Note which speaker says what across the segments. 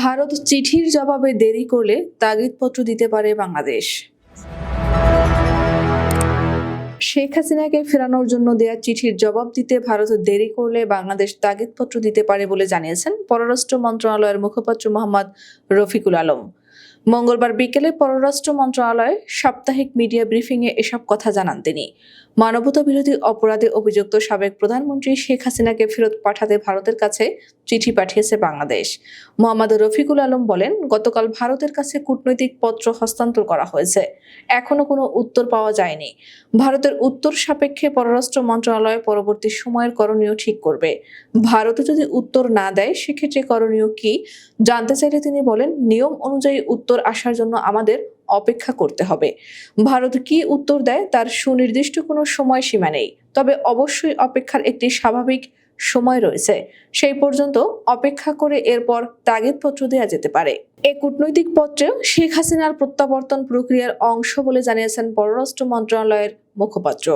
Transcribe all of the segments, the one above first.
Speaker 1: ভারত চিঠির জবাবে দেরি করলে তাগিদপত্র দিতে পারে বাংলাদেশ। শেখ হাসিনাকে ফেরানোর জন্য দেয়া চিঠির জবাব দিতে ভারত দেরি করলে বাংলাদেশ তাগিদপত্র দিতে পারে বলে জানিয়েছেন পররাষ্ট্র মন্ত্রণালয়ের মুখপাত্র মোহাম্মদ রফিকুল আলম। মঙ্গলবার বিকেলে পররাষ্ট্র মন্ত্রণালয়ে সাপ্তাহিক মিডিয়া ব্রিফিংয়ে এসব কথা জানান তিনি। মানবতা বিরোধী অপরাধে অভিযুক্ত সাবেক প্রধানমন্ত্রী শেখ হাসিনাকে ফেরত পাঠাতে ভারতের কাছে চিঠি পাঠিয়েছে বাংলাদেশ। মোহাম্মদ রফিকুল আলম বলেন, গতকাল ভারতের কাছে কূটনৈতিক পত্র হস্তান্তর করা হয়েছে। এখনও কোনো উত্তর পাওয়া যায়নি। ভারতের উত্তর সাপেক্ষে পররাষ্ট্র মন্ত্রণালয় পরবর্তী সময়ের করণীয় ঠিক করবে। ভারত যদি উত্তর না দেয়, সেক্ষেত্রে করণীয় কি? জানতে চাইলে তিনি বলেন, নিয়ম অনুযায়ী উত্তর আসার জন্য আমাদের অপেক্ষা করতে হবে। ভারত কি উত্তর দেয় তার সুনির্দিষ্ট কোনো সময়সীমা নেই। তবে অবশ্যই অপেক্ষার একটি স্বাভাবিক সময় রয়েছে। সেই পর্যন্ত অপেক্ষা করে এরপর তাগিদপত্র দেওয়া যেতে পারে। এ কূটনৈতিক পত্রে শেখ হাসিনার প্রত্যাবর্তন প্রক্রিয়ার অংশ বলে জানিয়েছেন পররাষ্ট্র মন্ত্রণালয়ের মুখপাত্র।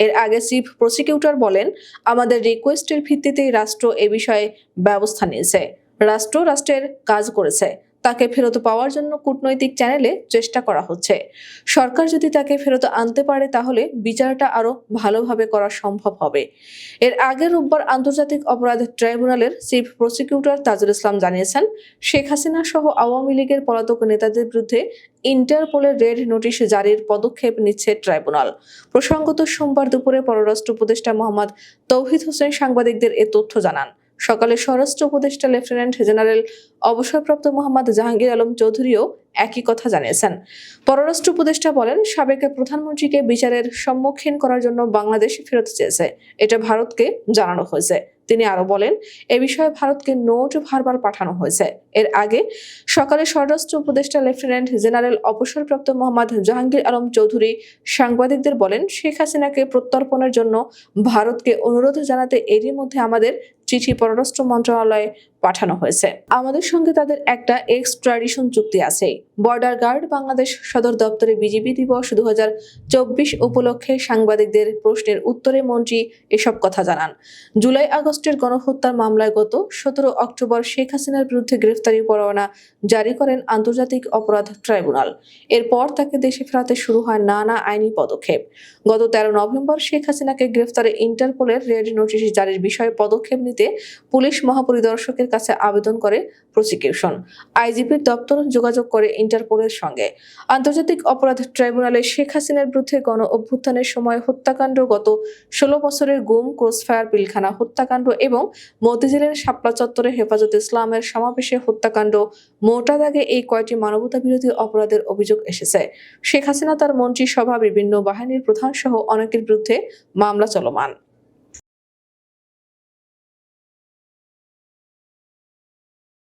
Speaker 1: এর আগে চিফ প্রসিকিউটর বলেন, আমাদের রিকোয়েস্টের ভিত্তিতেই রাষ্ট্র এ বিষয়ে ব্যবস্থা নিয়েছে। রাষ্ট্র রাষ্ট্রের কাজ করেছে। তাকে ফেরত পাওয়ার জন্য কূটনৈতিক চ্যানেলে চেষ্টা করা হচ্ছে। সরকার যদি তাকে ফেরত আনতে পারে, তাহলে বিচারটা আরও ভালোভাবে করা সম্ভব হবে। এর আগে রোববার আন্তর্জাতিক অপরাধ ট্রাইব্যুনালের চিফ প্রসিকিউটর তাজুল ইসলাম জানিয়েছেন, শেখ হাসিনা সহ আওয়ামী লীগের পলাতক নেতাদের বিরুদ্ধে ইন্টারপোলের রেড নোটিশ জারির পদক্ষেপ নিচ্ছে ট্রাইব্যুনাল। প্রসঙ্গত সোমবার দুপুরে পররাষ্ট্র উপদেষ্টা মোহাম্মদ তৌহিদ হোসেন সাংবাদিকদের এ তথ্য জানান। সকালে স্বরাষ্ট্র উপদেষ্টা লেফটেন্যান্ট জেনারেল অবসরপ্রাপ্ত মোহাম্মদ জাহাঙ্গীর আলম চৌধুরীও একই কথা জানিয়েছেন। পররাষ্ট্র উপদেষ্টা বলেন, সাবেক প্রধানমন্ত্রীকে বিচারের সম্মুখীন করার জন্য বাংলাদেশ ফেরত চেয়েছে। এটা ভারতকে জানানো হয়েছে। তিনি আরও বলেন, এ বিষয়ে ভারতকে নোট বারবার পাঠানো হয়েছে। এর আগে সকালে স্বরাষ্ট্র উপদেষ্টা লেফটেন্যান্ট জেনারেল অবসরপ্রাপ্ত মোহাম্মদ জাহাঙ্গীর আলম চৌধুরী সাংবাদিকদের বলেন, শেখ হাসিনাকে প্রত্যর্পণের জন্য ভারতকে অনুরোধ জানাতে এরই মধ্যে আমাদের চিঠি পররাষ্ট্র মন্ত্রণালয়ে পাঠানো হয়েছে। আমাদের সঙ্গে তাদের একটা এক্সট্রাডিশন চুক্তি আছে। বর্ডার গার্ড বাংলাদেশ সদর দপ্তরে বিজিবি দিবস দু উপলক্ষে সাংবাদিকদের প্রশ্নের উত্তরে মন্ত্রী এসব কথা জানান। জুলাই আগস্টের গণহত্যার মামলায় গত সতেরো অক্টোবর শেখ হাসিনার বিরুদ্ধে গ্রেফতারি পরোয়ানা জারি করেন আন্তর্জাতিক অপরাধ ট্রাইব্যুনাল। এরপর তাকে দেশে ফেরাতে শুরু হয় নানা আইনি পদক্ষেপ। গত তেরো নভেম্বর শেখ হাসিনাকে গ্রেফতারে ইন্টারপোলের রেড নোটিশ জারির বিষয়ে পদক্ষেপ নিতে পুলিশ মহাপরিদর্শকের কাছে আবেদন করে প্রসিকিউশন। আইজিপির দপ্তর যোগাযোগ করে ইন্টারপোলের সঙ্গে। আন্তর্জাতিক অপরাধ ট্রাইব্যুনালে শেখ হাসিনার বিরুদ্ধে গণ অভ্যুত্থানের সময় হত্যাকাণ্ড গত ষোলো বছরের গুম, ক্রসফায়ার, পিলখানা হত্যাকাণ্ড এবং মতিঝিলের শাপলা চত্বরে হেফাজত ইসলামের সমাবেশে হত্যাকাণ্ড। মোটা দাগে এই কয়টি মানবতা বিরোধী অপরাধের অভিযোগ এসেছে। শেখ হাসিনা তার মন্ত্রিসভা, বিভিন্ন বাহিনীর প্রধান সহ অনেকের বিরুদ্ধে মামলা চলমান।